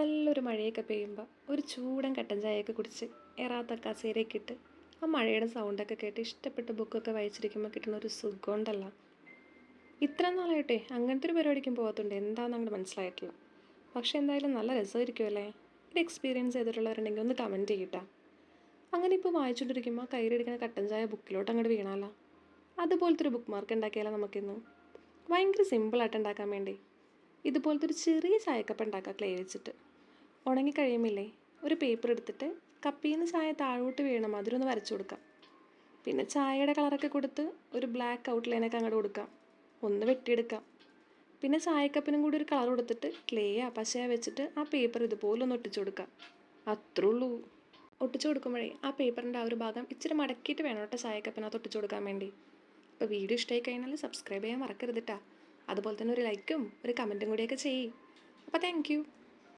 നല്ലൊരു മഴയൊക്കെ പെയ്യുമ്പോൾ ഒരു ചൂടൻ കട്ടൻ ചായയൊക്കെ കുടിച്ച് എറാത്ത കസേരയൊക്കെ ഇട്ട് ആ മഴയുടെ സൗണ്ടൊക്കെ കേട്ട് ഇഷ്ടപ്പെട്ട ബുക്കൊക്കെ വായിച്ചിരിക്കുമ്പോൾ കിട്ടുന്ന ഒരു സുഖമുണ്ടല്ല. ഇത്ര നാളായിട്ടേ അങ്ങനത്തെ ഒരു പരിപാടിക്കും പോകാത്തുണ്ട് എന്താണെന്ന് അങ്ങോട്ട് മനസ്സിലായിട്ടില്ല. പക്ഷെ എന്തായാലും നല്ല രസമായിരിക്കുമല്ലേ ഇത് എക്സ്പീരിയൻസ് ചെയ്തിട്ടുള്ളവരുണ്ടെങ്കിൽ ഒന്ന് കമന്റ് ചെയ്യട്ടാ. അങ്ങനെ ഇപ്പോൾ വായിച്ചുകൊണ്ടിരിക്കുമ്പോൾ കയ്യിലിരിക്കുന്ന കട്ടൻ ചായ ബുക്കിലോട്ട് അങ്ങോട്ട് വീണാലോ? അതുപോലത്തെ ഒരു ബുക്ക് മാർക്ക് ഉണ്ടാക്കിയാലോ നമുക്കിന്ന്? ഭയങ്കര സിമ്പിളായിട്ട് ഉണ്ടാക്കാൻ വേണ്ടി. ഇതുപോലത്തെ ഒരു ചെറിയ ചായക്കപ്പ് ഉണ്ടാക്കാം ക്ലേ വെച്ചിട്ട്. ഉണങ്ങി കഴിയുമില്ലേ ഒരു പേപ്പർ എടുത്തിട്ട് കപ്പിയിൽ നിന്ന് ചായ താഴോട്ട് വീഴണം അതിലൊന്ന് വരച്ചു കൊടുക്കാം. പിന്നെ ചായയുടെ കളറൊക്കെ കൊടുത്ത് ഒരു ബ്ലാക്ക് ഔട്ട്ലൈനൊക്കെ അങ്ങോട്ട് കൊടുക്കാം. ഒന്ന് വെട്ടിയെടുക്കാം. പിന്നെ ചായക്കപ്പിനും കൂടി ഒരു കളർ കൊടുത്തിട്ട് ക്ലേയാ പശയാ വെച്ചിട്ട് ആ പേപ്പർ ഇതുപോലെ ഒന്ന് ഒട്ടിച്ചു കൊടുക്കാം. അത്രേ ഉള്ളൂ. ഒട്ടിച്ചു കൊടുക്കുമ്പോഴേ ആ പേപ്പറിന്റെ ആ ഒരു ഭാഗം ഇച്ചിരി മടക്കിയിട്ട് വേണം കേട്ടോ ചായക്കപ്പിനകത്ത് ഒട്ടിച്ചു കൊടുക്കാൻ വേണ്ടി. അപ്പോൾ വീഡിയോ ഇഷ്ടമായി കഴിഞ്ഞാൽ സബ്സ്ക്രൈബ് ചെയ്യാൻ മറക്കരുത് കേട്ടോ അതുപോലെ തന്നെ ഒരു ലൈക്കും ഒരു കമന്റും കൂടിയൊക്കെ ചെയ്യ്. അപ്പോൾ താങ്ക്